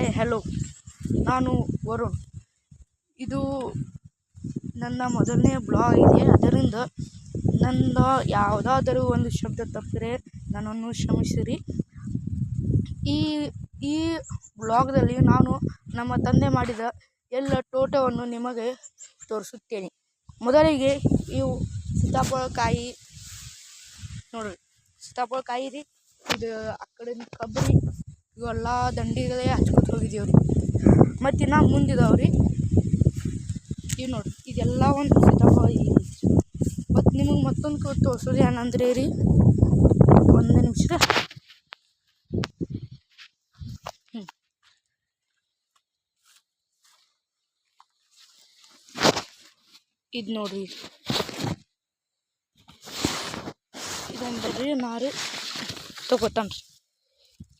Hi hello, ನಾನು ವರುಣ್. ಇದು ನನ್ನ ಮೊದಲನೇ ಬ್ಲಾಗ್ ಇದೆ. ಅದರಿಂದ ನನ್ನ ಯಾವುದಾದರೂ ಒಂದು ಶಬ್ದ ತಪ್ಪಿದರೆ ನನ್ನನ್ನು ಕ್ಷಮಿಸಿರಿ. ಈ ಈ ಬ್ಲಾಗ್ದಲ್ಲಿ ನಾನು ನಮ್ಮ ತಂದೆ ಮಾಡಿದ ಎಲ್ಲ ತೋಟವನ್ನು ನಿಮಗೆ ತೋರಿಸುತ್ತೇನೆ. ಮೊದಲಿಗೆ ಇವು ಸೀತಾಪಳಕಾಯಿ ನೋಡ್ರಿ. ಸೀತಾಫಲ ಕಾಯಿ ರೀ, ಇದು ಆ ಕಡೆ ಕಬ್ಬರಿ ಇವೆಲ್ಲ ದಂಡಿಗಳೇ ಹಚ್ಕೊತ ಹೋಗಿದ್ದೀವಿ ರೀ ಮತ್ತು ಇನ್ನು ಮುಂದಿದಾವೆ ರೀ ಇವು ನೋಡ್ರಿ, ಇದೆಲ್ಲ ಒಂದು ಸೀತಾಫಲ ಮತ್ತು ನಿಮಗೆ ಮತ್ತೊಂದು ತೋರ್ಸೋದು ಏನಂದ್ರೆ ರೀ, ಒಂದು ನಿಮಿಷ. ಹ್ಞೂ ಇದು ನೋಡ್ರಿ. ಇದೊಂದು ಬರ್ರಿ ನಾರು ತಗೋತಾನ್ರಿ.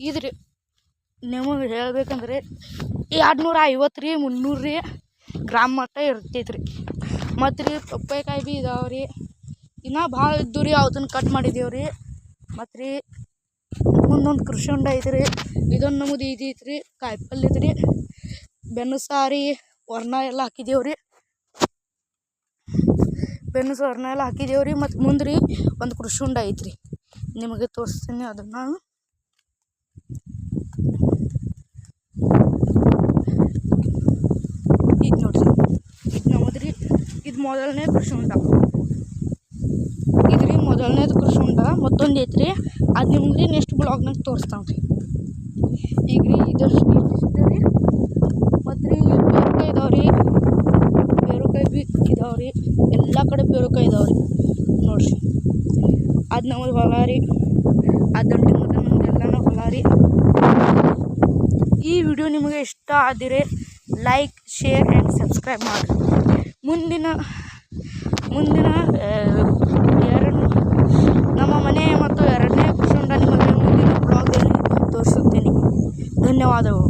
ಇದ್ರಿ. ನಿಮಗೆ ಹೇಳಬೇಕಂದ್ರೆ ಎರಡು ನೂರ ಐವತ್ತು ರೀ, ಮುನ್ನೂರು ರೀ ಗ್ರಾಮ್ ಮಟ್ಟ ಇರ್ತೈತೆ ರೀ ಮತ್ತು ರೀ ಪಪ್ಪಾಯಿಕಾಯಿ ಭೀ ಇದಾವೆ ರೀ. ಇನ್ನೂ ಭಾಳ ಇದ್ದು ರೀ ಅದನ್ನು ಕಟ್ ಮಾಡಿದ್ದೇವೆ ರೀ. ಮತ್ತು ರೀ ಮುಂದೊಂದು ಕೃಷಿ ಹೊಂಡ ಐತೆ ರೀ ಇದೊಂದು ನಮ್ಮದು ಇದು ಐತೆ ರೀ ಕಾಯಿಪಲ್ಲೆ ಐತೆ ರೀ ಬೆನ್ನು ಸಾರಿ ವರ್ಣ ಎಲ್ಲ ಹಾಕಿದ್ದೇವೆ ರೀ. ಬೆನ್ನು ಸಾರಿನ ಎಲ್ಲ ಹಾಕಿದ್ದೇವೆ ರೀ. ಮತ್ತು ಮುಂದೆ ರೀ ಒಂದು ಕೃಷಿ ಹೊಂಡ ಐತ್ರಿ. ನಿಮಗೆ ತೋರಿಸ್ತೀನಿ ಅದನ್ನು ಇದು ನೋಡ್ರಿ ಇದು ನಮ್ಮದು ರೀ ಇದು ಮೊದಲನೇ ಕೃಷಿ ಹೊಂಡ ಇದ್ರಿ ಮೊದಲನೇದು ಕೃಷಿ ಹೊಂಡ ಮತ್ತೊಂದು ಐತ್ರಿ. ಅದು ನಿಮ್ಗೆ ನೆಕ್ಸ್ಟ್ ಬ್ಲಾಗ್ನಾಗ ತೋರಿಸ್ತಾನೆ ರೀ ಈಗ ರೀ. ಇದಷ್ಟು ರೀ ಮತ್ತು ರೀ ಬೇರುಕಾಯಿ ಇದಾವೆ ರೀ. ಬೇರುಕಾಯಿ ಬಿ ಇದಾವೆ ರೀ. ಎಲ್ಲ ಕಡೆ ಬೇರುಕಾಯಿ ಇದಾವೆ ರೀ. ನೋಡಿರಿ. ಅದು ನಮ್ಮದು ಹೊಲ ರೀ. ಆ ದಂಡಿ ಎಲ್ಲನೂ ಹೊಲ ರೀ. ಈ ವಿಡಿಯೋ ನಿಮಗೆ ಇಷ್ಟ ಆದರೆ ಲೈಕ್ ಶೇರ್ ಆ್ಯಂಡ್ ಸಬ್ಸ್ಕ್ರೈಬ್ ಮಾಡಿರಿ. ಮುಂದಿನ ಮುಂದಿನ ಎರಡು ನಮ್ಮ ಮನೆ ಮತ್ತು ಎರಡನೇ ಕುಶುಂಡ ನಿಮಗೆ ಮುಂದಿನ ಬ್ಲಾಗಲ್ಲಿ ತೋರಿಸುತ್ತೇನೆ. ಧನ್ಯವಾದಗಳು.